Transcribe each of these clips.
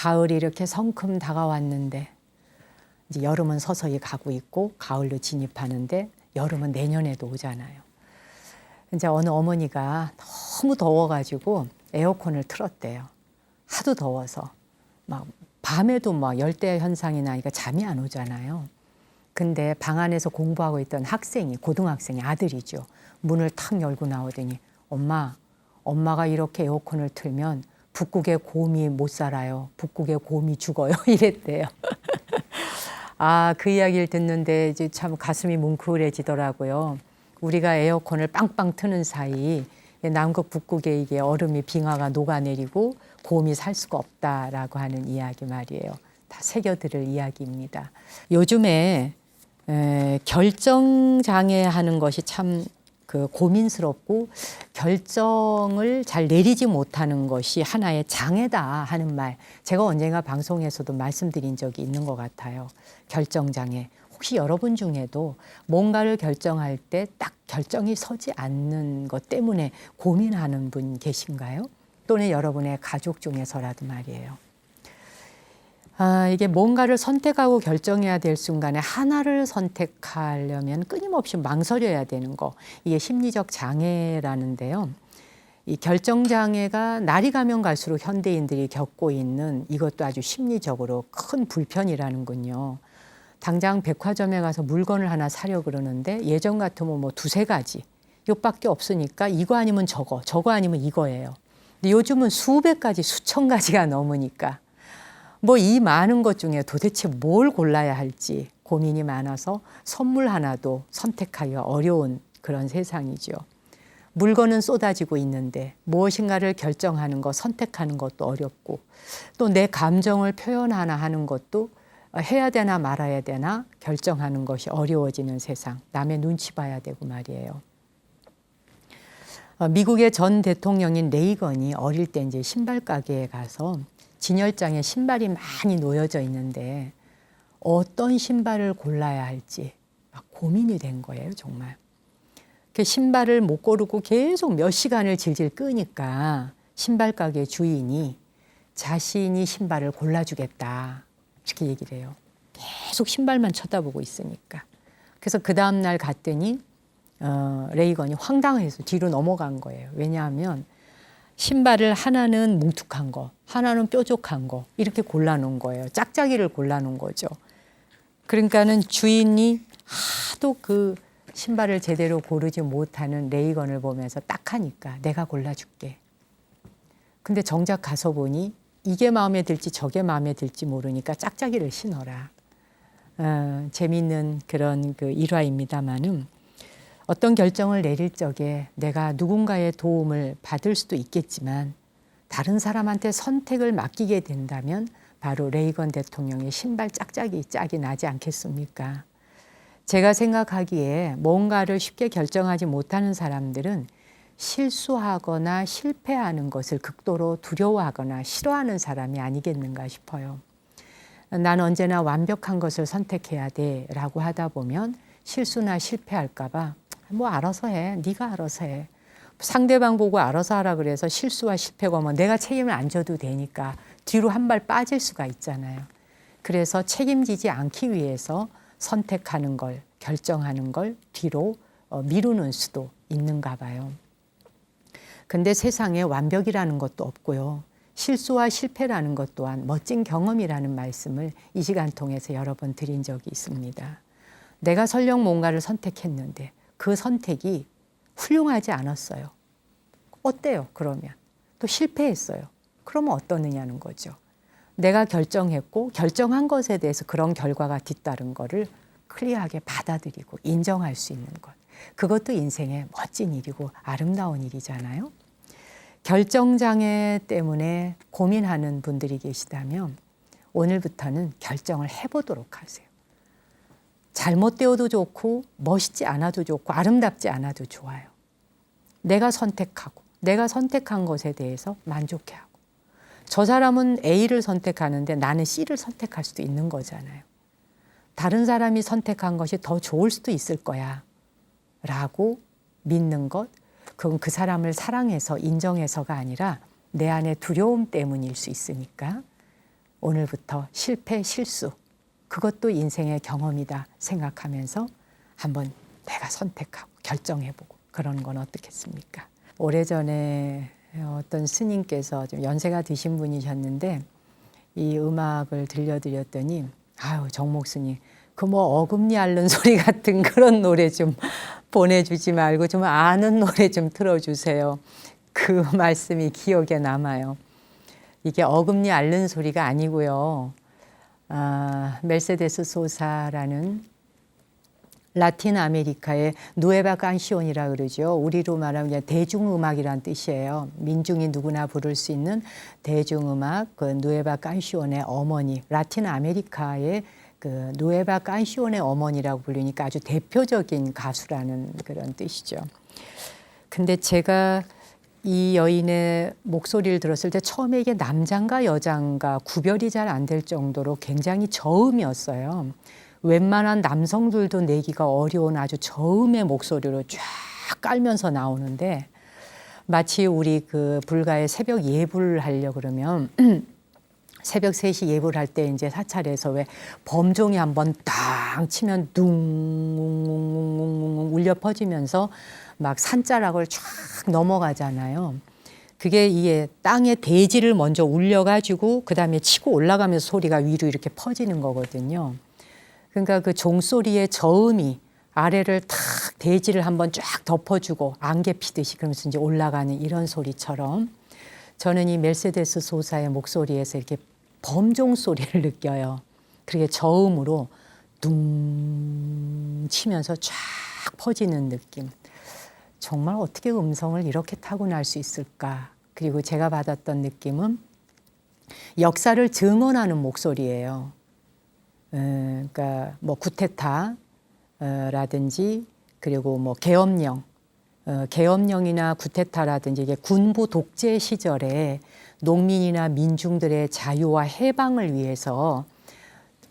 가을이 이렇게 성큼 다가왔는데 이제 여름은 서서히 가고 있고 가을로 진입하는데 여름은 내년에도 오잖아요. 이제 어느 어머니가 너무 더워가지고 에어컨을 틀었대요. 하도 더워서 막 밤에도 막 열대 현상이 나니까 잠이 안 오잖아요. 근데 방 안에서 공부하고 있던 학생이 고등학생이 아들이죠. 문을 탁 열고 나오더니 엄마, 엄마가 이렇게 에어컨을 틀면 북극의 곰이 못 살아요. 북극의 곰이 죽어요. 이랬대요. 아, 그 이야기를 듣는데 이제 참 가슴이 뭉클해지더라고요. 우리가 에어컨을 빵빵 트는 사이 남극 북극에 이게 얼음이 빙하가 녹아내리고 곰이 살 수가 없다라고 하는 이야기 말이에요. 다 새겨들을 이야기입니다. 요즘에 에, 결정 장애 하는 것이 참 그 고민스럽고 결정을 잘 내리지 못하는 것이 하나의 장애다 하는 말 제가 언젠가 방송에서도 말씀드린 적이 있는 것 같아요. 결정 장애. 혹시 여러분 중에도 뭔가를 결정할 때 딱 결정이 서지 않는 것 때문에 고민하는 분 계신가요? 또는 여러분의 가족 중에서라도 말이에요. 아, 이게 뭔가를 선택하고 결정해야 될 순간에 하나를 선택하려면 끊임없이 망설여야 되는 거. 이게 심리적 장애라는데요. 이 결정 장애가 날이 가면 갈수록 현대인들이 겪고 있는 이것도 아주 심리적으로 큰 불편이라는군요. 당장 백화점에 가서 물건을 하나 사려 그러는데 예전 같으면 뭐 두세 가지 요밖에 없으니까 이거 아니면 저거, 저거 아니면 이거예요. 근데 요즘은 수백 가지, 수천 가지가 넘으니까 뭐 이 많은 것 중에 도대체 뭘 골라야 할지 고민이 많아서 선물 하나도 선택하기가 어려운 그런 세상이죠. 물건은 쏟아지고 있는데 무엇인가를 결정하는 것, 선택하는 것도 어렵고 또 내 감정을 표현하나 하는 것도 해야 되나 말아야 되나 결정하는 것이 어려워지는 세상. 남의 눈치 봐야 되고 말이에요. 어, 미국의 전 대통령인 레이건이 어릴 때 이제 신발 가게에 가서 진열장에 신발이 많이 놓여져 있는데 어떤 신발을 골라야 할지 막 고민이 된 거예요, 정말. 그 신발을 못 고르고 계속 몇 시간을 질질 끄니까 신발 가게 주인이 자신이 신발을 골라주겠다. 이렇게 얘기를 해요. 계속 신발만 쳐다보고 있으니까. 그래서 그 다음날 갔더니 어, 레이건이 황당해서 뒤로 넘어간 거예요. 왜냐하면 신발을 하나는 뭉툭한 거, 하나는 뾰족한 거 이렇게 골라놓은 거예요. 짝짝이를 골라놓은 거죠. 그러니까는 주인이 하도 그 신발을 제대로 고르지 못하는 레이건을 보면서 딱 하니까 내가 골라줄게. 근데 정작 가서 보니 이게 마음에 들지 저게 마음에 들지 모르니까 짝짝이를 신어라. 어, 재미있는 그런 그 일화입니다만은 어떤 결정을 내릴 적에 내가 누군가의 도움을 받을 수도 있겠지만 다른 사람한테 선택을 맡기게 된다면 바로 레이건 대통령의 신발 짝짝이 짝이 나지 않겠습니까? 제가 생각하기에 뭔가를 쉽게 결정하지 못하는 사람들은 실수하거나 실패하는 것을 극도로 두려워하거나 싫어하는 사람이 아니겠는가 싶어요. 난 언제나 완벽한 것을 선택해야 돼 라고 하다 보면 실수나 실패할까봐 뭐 알아서 해. 네가 알아서 해. 상대방 보고 알아서 하라 그래서 실수와 실패가 뭐 내가 책임을 안 져도 되니까 뒤로 한 발 빠질 수가 있잖아요. 그래서 책임지지 않기 위해서 선택하는 걸, 결정하는 걸 뒤로 어, 미루는 수도 있는가 봐요. 근데 세상에 완벽이라는 것도 없고요. 실수와 실패라는 것 또한 멋진 경험이라는 말씀을 이 시간 통해서 여러 번 드린 적이 있습니다. 내가 설령 뭔가를 선택했는데 그 선택이 훌륭하지 않았어요. 어때요, 그러면? 또 실패했어요. 그러면 어떠느냐는 거죠. 내가 결정했고 결정한 것에 대해서 그런 결과가 뒤따른 거를 클리어하게 받아들이고 인정할 수 있는 것. 그것도 인생의 멋진 일이고 아름다운 일이잖아요. 결정장애 때문에 고민하는 분들이 계시다면 오늘부터는 결정을 해보도록 하세요. 잘못되어도 좋고 멋있지 않아도 좋고 아름답지 않아도 좋아요. 내가 선택하고 내가 선택한 것에 대해서 만족해하고 저 사람은 A를 선택하는데 나는 C를 선택할 수도 있는 거잖아요. 다른 사람이 선택한 것이 더 좋을 수도 있을 거야. 라고 믿는 것, 그건 그 사람을 사랑해서 인정해서가 아니라 내 안에 두려움 때문일 수 있으니까 오늘부터 실패, 실수, 그것도 인생의 경험이다 생각하면서 한번 내가 선택하고 결정해보고 그러는 건 어떻겠습니까? 오래전에 어떤 스님께서 좀 연세가 드신 분이셨는데 이 음악을 들려드렸더니 아유 정목 스님 그 뭐 어금니 앓는 소리 같은 그런 노래 좀 보내주지 말고 좀 아는 노래 좀 틀어주세요. 그 말씀이 기억에 남아요. 이게 어금니 앓는 소리가 아니고요. 아, 멜세데스 소사라는 라틴 아메리카의 누에바 깐시온이라 그러죠. 우리로 말하면 대중음악이란 뜻이에요. 민중이 누구나 부를 수 있는 대중음악 그 누에바 깐시온의 어머니 라틴 아메리카의 그 누에바 깐시온의 어머니라고 불리니까 아주 대표적인 가수라는 그런 뜻이죠. 근데 제가 이 여인의 목소리를 들었을 때 처음에 이게 남잔가 여잔가 구별이 잘 안 될 정도로 굉장히 저음이었어요. 웬만한 남성들도 내기가 어려운 아주 저음의 목소리로 쫙 깔면서 나오는데 마치 우리 그 불가의 새벽 예불을 하려 그러면 새벽 3시 예불 할때 이제 사찰에서 왜 범종이 한번 땅 치면 둥 울려 퍼지면서 막 산자락을 쫙 넘어가잖아요. 그게 이게 땅에 대지를 먼저 울려가지고 그 다음에 치고 올라가면서 소리가 위로 이렇게 퍼지는 거거든요. 그러니까 그 종소리의 저음이 아래를 탁 대지를 한번 쫙 덮어주고 안개 피듯이 그러면서 이제 올라가는 이런 소리처럼 저는 이 멜세데스 소사의 목소리에서 이렇게 범종 소리를 느껴요. 그게 저음으로 둥 치면서 쫙 퍼지는 느낌. 정말 어떻게 음성을 이렇게 타고날 수 있을까? 그리고 제가 받았던 느낌은 역사를 증언하는 목소리예요. 에, 그러니까 뭐 구테타라든지 그리고 뭐 계엄령, 어, 계엄령이나 구테타라든지 이게 군부 독재 시절에 농민이나 민중들의 자유와 해방을 위해서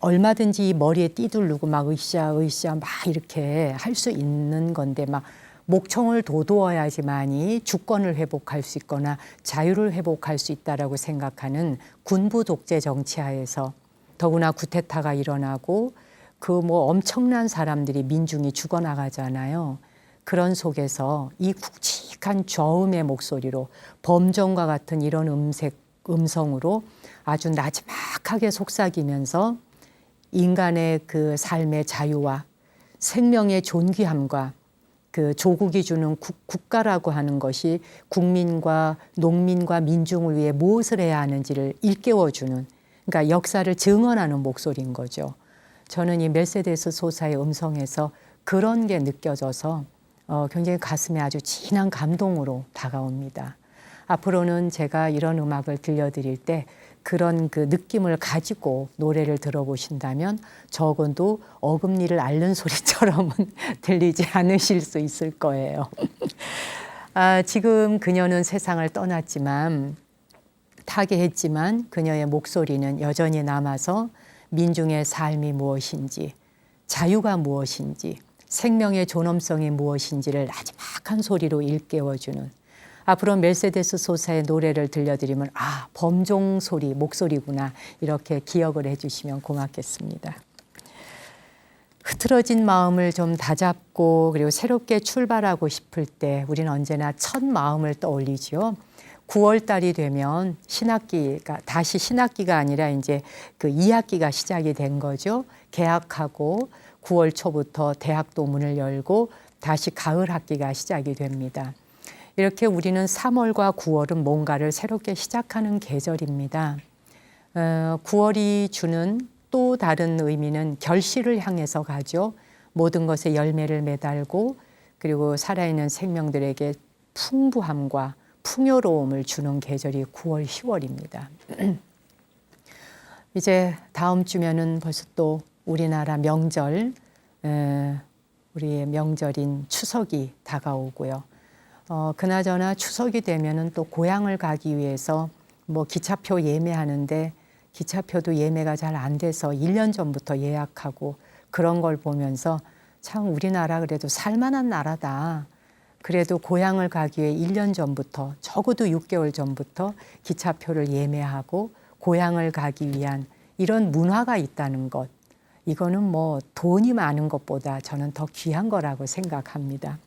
얼마든지 이 머리에 띠두르고 막 으쌰 으쌰 막 이렇게 할 수 있는 건데 막 목청을 돋우어야지만이 주권을 회복할 수 있거나 자유를 회복할 수 있다라고 생각하는 군부 독재 정치하에서 더구나 구테타가 일어나고 그 뭐 엄청난 사람들이 민중이 죽어나가잖아요. 그런 속에서 이 굵직한 저음의 목소리로 범정과 같은 이런 음색 음성으로 아주 나지막하게 속삭이면서 인간의 그 삶의 자유와 생명의 존귀함과 그 조국이 주는 국, 국가라고 하는 것이 국민과 농민과 민중을 위해 무엇을 해야 하는지를 일깨워주는 그러니까 역사를 증언하는 목소리인 거죠. 저는 이 멜세데스 소사의 음성에서 그런 게 느껴져서 어, 굉장히 가슴에 아주 진한 감동으로 다가옵니다. 앞으로는 제가 이런 음악을 들려드릴 때 그런 그 느낌을 가지고 노래를 들어보신다면 적어도 어금니를 앓는 소리처럼은 들리지 않으실 수 있을 거예요. 아, 지금 그녀는 세상을 떠났지만 타계했지만 그녀의 목소리는 여전히 남아서 민중의 삶이 무엇인지 자유가 무엇인지 생명의 존엄성이 무엇인지를 나지막한 소리로 일깨워주는 앞으로 멜세데스 소사의 노래를 들려드리면 아 범종 소리 목소리구나 이렇게 기억을 해주시면 고맙겠습니다. 흐트러진 마음을 좀 다잡고 그리고 새롭게 출발하고 싶을 때 우리는 언제나 첫 마음을 떠올리지요. 9월 달이 되면 신학기가 다시 신학기가 아니라 이제 그 2학기가 시작이 된 거죠. 개학하고 9월 초부터 대학도 문을 열고 다시 가을 학기가 시작이 됩니다. 이렇게 우리는 3월과 9월은 뭔가를 새롭게 시작하는 계절입니다. 어, 9월이 주는 또 다른 의미는 결실을 향해서 가죠. 모든 것에 열매를 매달고 그리고 살아있는 생명들에게 풍부함과 풍요로움을 주는 계절이 9월, 10월입니다. 이제 다음 주면은 벌써 또 우리나라 명절, 에, 우리의 명절인 추석이 다가오고요. 어, 그나저나 추석이 되면은 또 고향을 가기 위해서 뭐 기차표 예매하는데 기차표도 예매가 잘 안 돼서 1년 전부터 예약하고 그런 걸 보면서 참 우리나라 그래도 살만한 나라다. 그래도 고향을 가기 위해 1년 전부터 적어도 6개월 전부터 기차표를 예매하고 고향을 가기 위한 이런 문화가 있다는 것. 이거는 뭐 돈이 많은 것보다 저는 더 귀한 거라고 생각합니다.